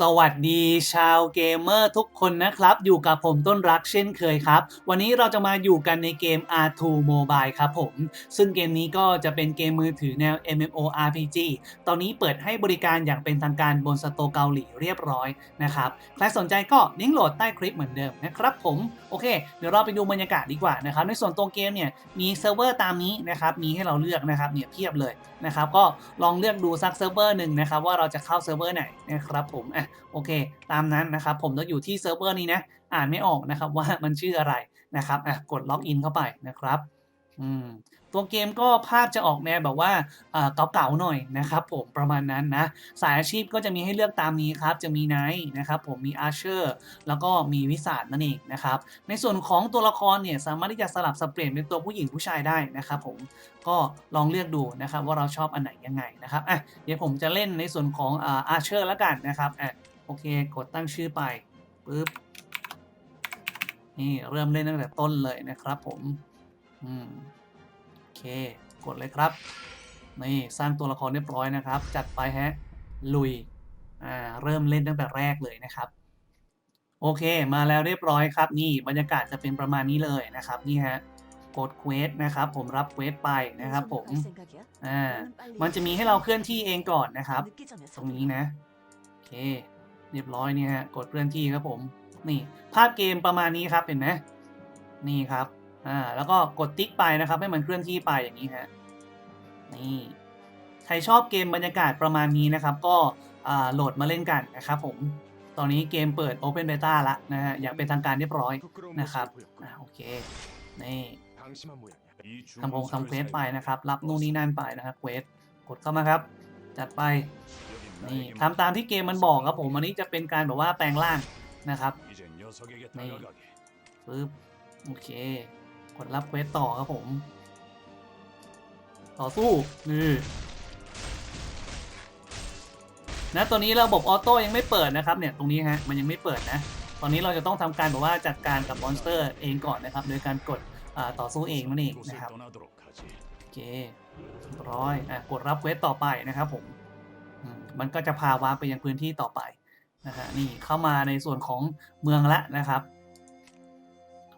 สวัสดีชาวเกมเมอร์ทุกคนนะครับ อยู่กับผมต้นรักเช่นเคยครับ วันนี้เราจะมาอยู่กันในเกม R2 Mobile ครับผม ซึ่งเกมนี้ก็จะเป็นเกมมือถือแนว MMORPG ตอนนี้เปิดให้บริการอย่างเป็นทางการบนสโตร์เกาหลีเรียบร้อยนะครับ ใครสนใจก็ลิงก์โหลดใต้คลิปเหมือนเดิมนะครับผม โอเค เดี๋ยวเราไปดูบรรยากาศดีกว่านะครับ ในส่วนตัวเกมเนี่ยมีเซิร์ฟเวอร์ตามนี้นะครับ มีให้เราเลือกนะครับเนี่ยเพียบเลยนะครับ ก็ลองเลือกดูสักเซิร์ฟเวอร์หนึ่งนะครับว่าเราจะเข้าเซิร์ฟเวอร์ไหนนะครับผมอะโอเค ตามนั้นนะครับ ผมต้องอยู่ที่เซิร์ฟเวอร์นี้นะ อ่านไม่ออกนะครับว่ามันชื่ออะไรนะครับอะกดล็อกอินเข้าไปนะครับ อืม ตัวเกมก็ภาพจะออกแนวแบบว่าเอ่อเก่าๆหน่อยนะครับผมประมาณนั้นนะ สายอาชีพก็จะมีให้เลือกตามนี้ครับ จะมีไนท์นะครับผมมีอาร์เชอร์แล้วก็มีวิสาดนั่นเองนะครับ ในส่วนของตัวละครเนี่ยสามารถที่จะสลับสับเปลี่ยนเป็นตัวผู้หญิงผู้ชายได้นะครับผมก็ลองเลือกดูนะครับว่าเราชอบอันไหนยังไงนะครับอะเดี๋ยวผมจะเล่นในส่วนของอาร์เชอร์แล้วกันนะครับอะโอเคกดตั้งชื่อไปปึ๊บนี่เริ่มเล่นตั้งแต่ต้นเลยนะครับผม อืมโอเค กดเลยครับ นี่สร้างตัวละครเรียบร้อยนะครับ จัดไปฮะ ลุย อ่า เริ่มเล่นตั้งแต่แรกเลยนะครับ โอเค มาแล้วเรียบร้อยครับ นี่บรรยากาศจะเป็นประมาณนี้เลยนะครับ นี่ฮะกดเควสนะครับ ผมรับเควสไปนะครับผม อ่า มันจะมีให้เราเคลื่อนที่เองก่อนนะครับ ตรงนี้นะ โอเค เรียบร้อยนี่ฮะ กดเคลื่อนที่ครับผม นี่ ภาพเกมประมาณนี้ครับ เห็นไหมนี่ครับ อ่า แล้วก็กดติ๊กไปนะครับ ให้มันเคลื่อนที่ไปอย่างนี้ฮะ นี่ ใครชอบเกมบรรยากาศประมาณนี้นะครับ ก็โหลดมาเล่นกันนะครับผม ตอนนี้เกมเปิด Open Beta ละนะฮะ อย่างเป็นทางการเรียบร้อยนะครับอ่าโอเค นี่ทำคงทำเควสไปนะครับ รับนู่นนี่นั่นไปนะครับเควส กดเข้ามาครับ จัดไป นี่ทำตามที่เกมมันบอกครับผม อันนี้จะเป็นการแบบว่าแปลงร่างนะครับ นี่ปึ๊บโอเค กดรับเควสต่อครับผม ต่อสู้นี่นะตัวนี้ระบบออโต้ยังไม่เปิดนะครับเนี่ยตรงนี้ฮะมันยังไม่เปิดนะ ตอนนี้เราจะต้องทำการแบบว่าจัดการกับมอนสเตอร์เองก่อนนะครับ โดยการกดต่อสู้เองนั่นเองนะครับโอเคเรียบร้อยอะกดรับเควสต่อไปนะครับผมมมันก็จะพาวาร์ปไปยังพื้นที่ต่อไปนะฮะนี่เข้ามาในส่วนของเมืองละนะครับ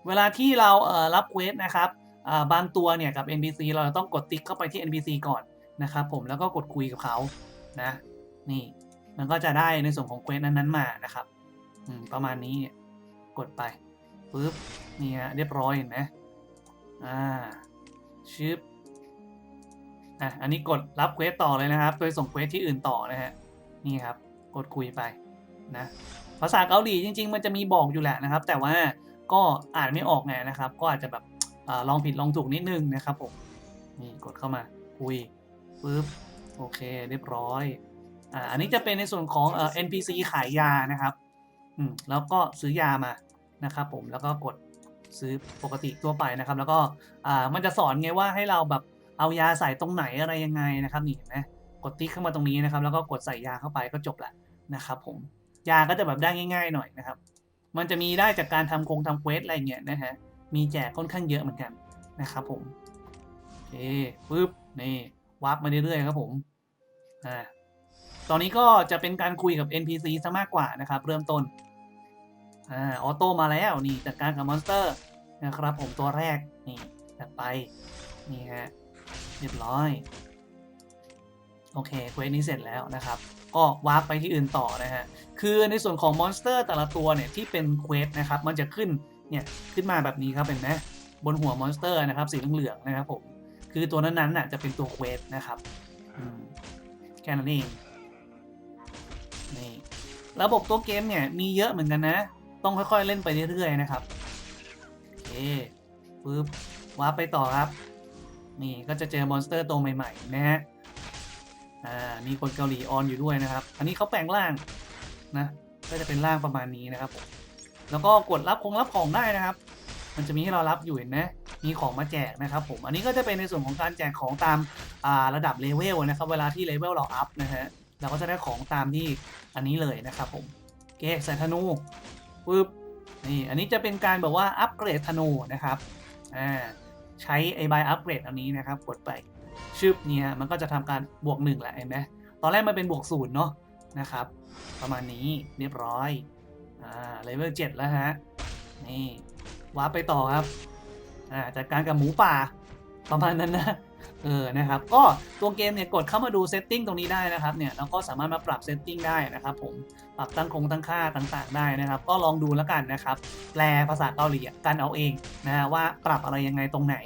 เวลาที่เราเอ่อรับเควสนะครับอ่าบางตัวเนี่ยกับ NPC เราจะต้องกดติ๊กเข้าไปที่ NPC ก่อนนะครับผมแล้วก็กดคุยกับเขานะนี่มันก็จะได้ในส่วนของเควสนั้นๆมานะครับอืมประมาณนี้กดไปปึ๊บนี่ฮะเรียบร้อยเห็นไหมอ่าชึบอะอันนี้กดรับเควสต่อเลยนะครับ โดยส่งเควสที่อื่นต่อนะฮะนี่ครับ กดคุยไปนะภาษาเกาหลีจริง ๆ มันจะมีบอกอยู่แหละนะครับ แต่ว่า ก็อ่านไม่ออกไงนะครับ ก็อาจจะแบบอลองผิดลองถูกนิดนึงนะครับผมนี่กดเข้ามาคุยปึ๊บโอเคเรียบร้อยอ่าอันนี้จะเป็นในส่วนของเอ่อ NPC ขายยานะครับอืมแล้วก็ซื้อยามานะครับผมแล้วก็กดซื้อปกติทั่วไปนะครับ แล้วก็อ่ามันจะสอนไงว่าให้เราแบบเอายาใส่ตรงไหนอะไรยังไงนะครับนี่เห็นไหมกดติ๊กเข้ามาตรงนี้นะครับ แล้วก็กดใส่ยาเข้าไปก็จบละนะครับผมยาก็จะแบบได้ง่าย ๆ หน่อยนะครับ มันจะมีได้จากการทำโครงทำเควสอะไรเงี้ยนะฮะ มีแจกค่อนข้างเยอะเหมือนกันนะครับผมโอเคปึ๊บนี่วาร์ปมาเรื่อยๆครับผมอ่าตอนนี้ก็จะเป็นการคุยกับ NPC ซะมากกว่านะครับ เริ่มต้นอ่าออโต้มาแล้วนี่จัดการกับมอนสเตอร์นะครับผมตัวแรกนี่จัดไปนี่ฮะเรียบร้อย โอเคเควสนี้เสร็จแล้วนะครับ ก็วาร์ปไปที่อื่นต่อนะฮะ คือในส่วนของมอนสเตอร์แต่ละตัวเนี่ยที่เป็นเควสนะครับ มันจะขึ้นเนี่ยขึ้นมาแบบนี้ครับเห็นไหมบนหัวมอนสเตอร์นะครับสีเหลืองๆนะครับผม คือตัวนั้นๆน่ะจะเป็นตัวเควสนะครับแค่นั้นเองนี่ระบบตัวเกมเนี่ยมีเยอะเหมือนกันนะ ต้องค่อยๆเล่นไปเรื่อยๆนะครับโอเคปึ๊บวาร์ปไปต่อครับ นี่ก็จะเจอมอนสเตอร์ตัวใหม่ๆนะฮะ อ่ามีคนเกาหลีออนอยู่ด้วยนะครับ อันนี้เขาแปลงร่างนะก็จะเป็นร่างประมาณนี้นะครับผมแล้วก็กดรับคงรับของได้นะครับ มันจะมีให้เรารับอยู่เห็นไหมมีของมาแจกนะครับผมอันนี้ก็จะเป็นในส่วนของการแจกของตามาระดับเลเวลนะครับเวลาที่เลเวลเราอัพนะฮะเราก็จะได้ของตามที่อันนี้เลยนะครับผมโอเคใส่ธนูปึ๊บนี่อันนี้จะเป็นการแบบว่าอัปเกรดธนูนะครับอ่าใช้ไอใบอัปเกรดอันนี้นะครับกดไป ชึบเนี่ยมันก็จะทำการบวกหนึ่งแหละเห็นไหมตอนแรกมันเป็นบวกศูนย์เนาะนะครับ ประมาณนี้เรียบร้อยอ่าเลเวลเจ็ดแล้วฮะนี่วาร์ปไปต่อครับอ่าจัดการกับหมูป่าประมาณนั้นนะเออนะครับก็ตัวเกมเนี่ยกดเข้ามาดูเซตติ้งตรงนี้ได้นะครับเนี่ยเราก็สามารถมาปรับเซตติ้งได้นะครับผมปรับตั้งคงตั้งค่าต่างๆได้นะครับ ก็ลองดูแล้วกันนะครับ แปลภาษาเกาหลีกันเอาเองนะฮะว่าปรับอะไรยังไงตรงไหน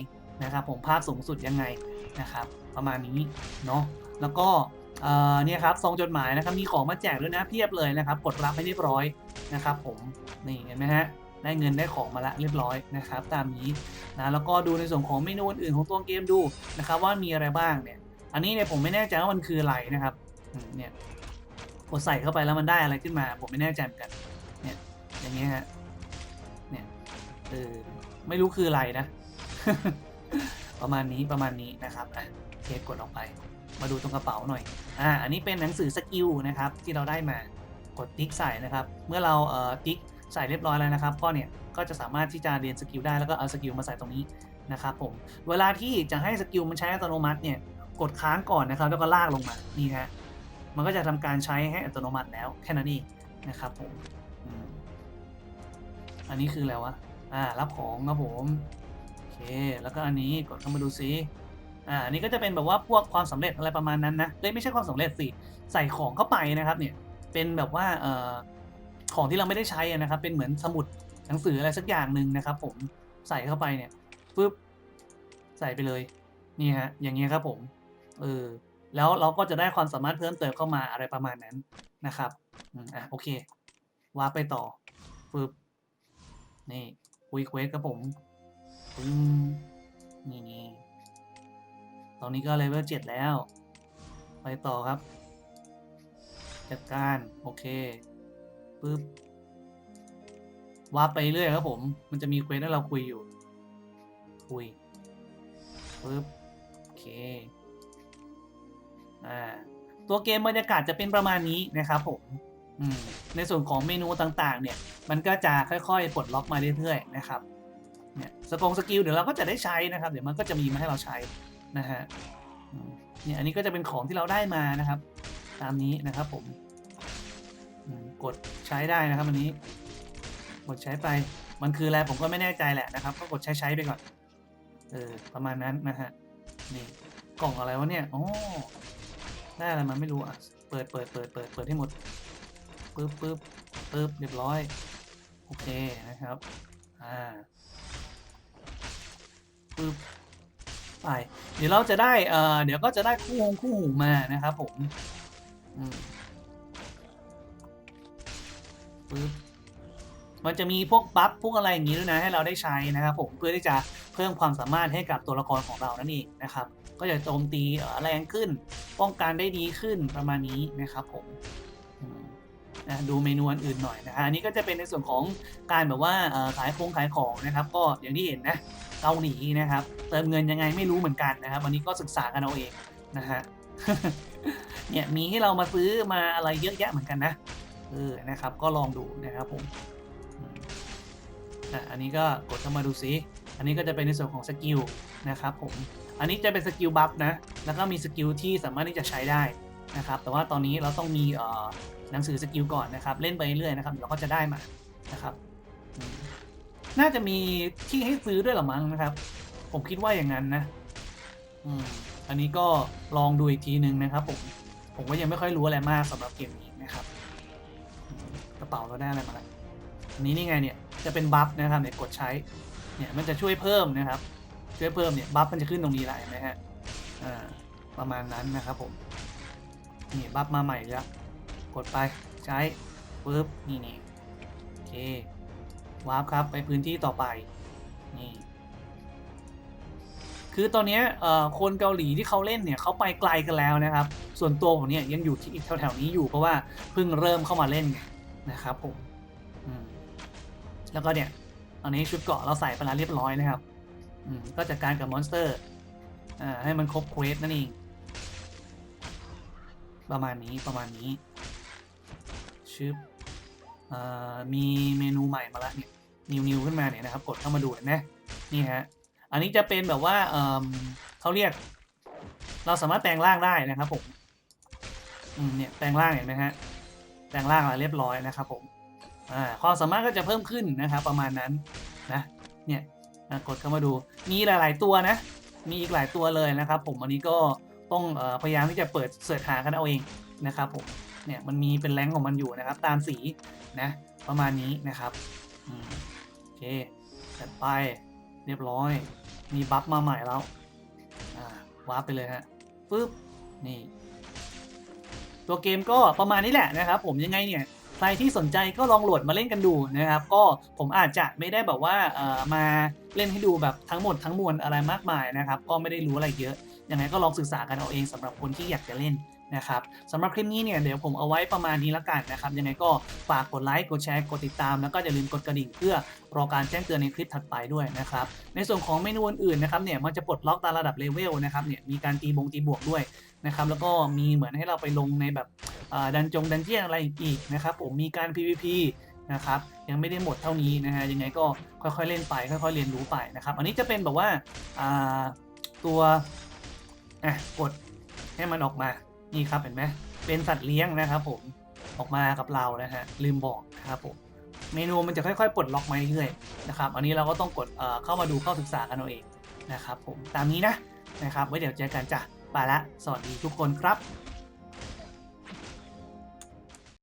นะครับผมภาพสูงสุดยังไงนะครับประมาณนี้เนาะแล้วก็เนี่ยครับซองจดหมายนะครับมีของมาแจกด้วยนะเพียบเลยนะครับกดรับให้เรียบร้อยนะครับผมนี่เห็นไหมฮะได้เงินได้ของมาละเรียบร้อยนะครับตามนี้นะแล้วก็ดูในส่วนของเมนูอื่นของตัวเกมดูนะครับว่ามีอะไรบ้างเนี่ยอันนี้เนี่ยผมไม่แน่ใจว่ามันคืออะไรนะครับเนี่ยกดใส่เข้าไปแล้วมันได้อะไรขึ้นมา ผมไม่แน่ใจเหมือนกันเนี่ยอย่างเงี้ยฮะเนี่ยเออไม่รู้คืออะไรนะ ประมาณนี้ประมาณนี้นะครับอะโอเคกดออกไป มาดูตรงกระเป๋าหน่อยอ่าอันนี้เป็นหนังสือสกิลนะครับที่เราได้มากดติ๊กใส่นะครับ เมื่อเราเอ่อติ๊กใส่เรียบร้อยแล้วนะครับ ก็เนี่ยก็จะสามารถที่จะเรียนสกิลได้แล้วก็เอาสกิลมาใส่ตรงนี้นะครับผมเวลาที่จะให้สกิลมันใช้อัตโนมัติเนี่ยกดค้างก่อนนะครับ แล้วก็ลากลงมานี่ฮะมันก็จะทำการใช้ให้อัตโนมัติแล้วแค่นั้นเองนะครับผมอันนี้คืออะไรวะอ่ารับของครับผม แล้วก็อันนี้กดเข้ามาดูซิอ่าอันนี้ก็จะเป็นแบบว่าพวกความสำเร็จอะไรประมาณนั้นนะเอ้ยไม่ใช่ความสำเร็จสิใส่ของเข้าไปนะครับเนี่ยเป็นแบบว่าเอ่อของที่เราไม่ได้ใช้อะนะครับเป็นเหมือนสมุดหนังสืออะไรสักอย่างหนึ่งนะครับ ผมใส่เข้าไปเนี่ยปึ๊บใส่ไปเลยนี่ฮะอย่างเงี้ยครับผมเออแล้วเราก็จะได้ความสามารถเพิ่มเติมเข้ามาอะไรประมาณนั้นนะครับอืมอะโอเควาร์ไปต่อปึ๊บนี่คุยเควสครับผม ปึ้งนี่นี่ตอนนี้ก็เลเวลเจ็ดแล้ว ไปต่อครับ จัดการ โอเคปึ๊บวาร์ปไปเรื่อยครับผม มันจะมีเควสให้เราคุยอยู่ คุยปึ๊บโอเค อ่า ตัวเกมบรรยากาศจะเป็นประมาณนี้นะครับผมอืมในส่วนของเมนูต่างๆ เนี่ย มันก็จะค่อยๆ ปลดล็อกมาเรื่อยๆ นะครับ เนี่ยสกงสกิลเดี๋ยวเราก็จะได้ใช้นะครับ เดี๋ยวมันก็จะมีมาให้เราใช้นะฮะเนี่ยอันนี้ก็จะเป็นของที่เราได้มานะครับ ตามนี้นะครับผมอืมกดใช้ได้นะครับอันนี้ กดใช้ไปมันคืออะไรผมก็ไม่แน่ใจแหละนะครับ ก็กดใช้ใช้ไปก่อนเออประมาณนั้นนะฮะนี่กล่องอะไรวะเนี่ยอ๋อได้อะไรมาไม่รู้อะเปิดเปิดเปิดเปิดเปิดให้หมดปึ๊บปึ๊บปึ๊บเรียบร้อยโอเคนะครับอ่า ปึ๊บไป เดี๋ยวเราจะได้เอ่อเดี๋ยวก็จะได้คู่หงคู่หูมานะครับผมมปึ๊บมันจะมีพวกบัฟพวกอะไรอย่างนี้ด้วยนะให้เราได้ใช้นะครับผมเพื่อที่จะเพิ่มความสามารถให้กับตัวละครของเรานั่นเองนะครับ ก็จะโจมตีแรงขึ้น ป้องกันได้ดีขึ้นประมาณนี้นะครับผมนะดูเมนูอื่นหน่อยนะฮะอันนี้ก็จะเป็นในส่วนของการแบบว่าขายคงขายของนะครับ ก็อย่างที่เห็นนะ เกาหลีนะครับ เติมเงินยังไงไม่รู้เหมือนกันนะครับวันนี้ก็ศึกษากันเอาเองนะฮะเนี่ยมีให้เรามาซื้อมาอะไรเยอะแยะเหมือนกันนะเออนะครับก็ลองดูนะครับผมอะอันนี้ก็กดเข้ามาดูซิอันนี้ก็จะเป็นในส่วนของสกิลนะครับผมอันนี้จะเป็นสกิลบัฟนะแล้วก็มีสกิลที่สามารถที่จะใช้ได้นะครับแต่ว่าตอนนี้เราต้องมีอ่อหนังสือสกิลก่อนนะครับ เล่นไปเรื่อยๆนะครับเดี๋ยวเราก็จะได้มานะครับ น่าจะมีที่ให้ซื้อด้วยหรอมั้งนะครับ ผมคิดว่าอย่างนั้นนะ อืม อันนี้ก็ลองดูอีกทีหนึ่งนะครับ ผม ผมก็ยังไม่ค่อยรู้อะไรมากสำหรับเกมนี้นะครับ กระเป๋าเราได้อะไรมาแล้วอันนี้นี่ไงเนี่ยจะเป็นบัฟนะครับเนี่ยกดใช้ เนี่ยมันจะช่วยเพิ่มนะครับ ช่วยเพิ่มเนี่ยบัฟมันจะขึ้นตรงนี้แหละเห็นไหมฮะอ่าประมาณนั้นนะครับผมนี่บัฟมาใหม่แล้วกดไปใช้ปึ๊บนี่นี่โอเค วาร์ปครับไปพื้นที่ต่อไปนี่คือตอนนี้เอ่อคนเกาหลีที่เขาเล่นเนี่ยเขาไปไกลกันแล้วนะครับ ส่วนตัวผมเนี่ยยังอยู่ที่แถวๆนี้อยู่เพราะว่าเพิ่งเริ่มเข้ามาเล่นนะครับผมมแล้วก็เนี่ยตอนนี้ชุดเกาะเราใส่ไปแล้วเรียบร้อยนะครับอืมก็จัดการกับมอนสเตอร์อ่าให้มันครบเควสนั่นเองประมาณนี้ประมาณนี้ชึบอ่า มีเมนูใหม่มาล้วเนี่ยนิวนิวขึ้นมาเนี่ยนะครับกดเข้ามาดูเห็นไหมนี่ฮะอันนี้จะเป็นแบบว่าเเขาเรียก เราสามารถแปลงร่างได้นะครับผมเนี่ยแปลงร่างเห็นไหมฮะแปลงร่างอะไรเรียบร้อยนะครับผมความสามารถก็จะเพิ่มขึ้นนะครับประมาณนั้นนะเนี่ยกดเข้ามาดูมีหลาย ๆ ตัวนะ มีอีกหลายตัวเลยนะครับ ผมอันนี้ก็ต้องอพยายามที่จะเปิดเสิร์ชหากันเอาเองนะครับผม เนี่ยมันมีเป็นแรงของมันอยู่นะครับ ตามสีนะประมาณนี้นะครับอโอเคจัดไปเรียบร้อย มีบัฟมาใหม่แล้ววาร์ปไปเลยฮะปึ๊บนี่ตัวเกมก็ประมาณนี้แหละนะครับ ผมยังไงเนี่ยใครที่สนใจก็ลองโหลดมาเล่นกันดูนะครับ ก็ผมอาจจะไม่ได้แบบว่าเอ่อมาเล่นให้ดูแบบทั้งหมดทั้งมวลอะไรมากมายนะครับ ก็ไม่ได้รู้อะไรเยอะยังไงก็ลองศึกษากันเอาเองสำหรับคนที่อยากจะเล่น นะครับสำหรับคลิปนี้เนี่ยเดี๋ยวผมเอาไว้ประมาณนี้ละกันนะครับ ยังไงก็ฝากกดไลค์กดแชร์กดติดตาม แล้วก็อย่าลืมกดกระดิ่งเพื่อรอการแจ้งเตือนในคลิปถัดไปด้วยนะครับ ในส่วนของเมนูอื่นๆนะครับเนี่ยมันจะปลดล็อกตามระดับเลเวลนะครับเนี่ยมีการตีบงตีบวกด้วยนะครับแล้วก็มีเหมือนให้เราไปลงในแบบดันจงดันเจียนอะไรอีกนะครับผมมีการ PVP นะครับยังไม่ได้หมดเท่านี้นะฮะยังไงก็ค่อยๆเล่นไปค่อยๆเรียนรู้ไปนะครับ อันนี้จะเป็นแบบว่าอ่าตัวอะกดให้มันออกมา นี่ครับเห็นไหมเป็นสัตว์เลี้ยงนะครับผมออกมากับเรานะฮะลืมบอกนะครับผมเมนูมันจะค่อยๆปลดล็อกมาเรื่อยๆนะครับอันนี้เราก็ต้องกดเอ่อเข้ามาดูเข้าศึกษากันเอาเองนะครับผมตามนี้นะนะครับไว้เดี๋ยวเจอกันจ้ะไปละสวัสดีทุกคนครับ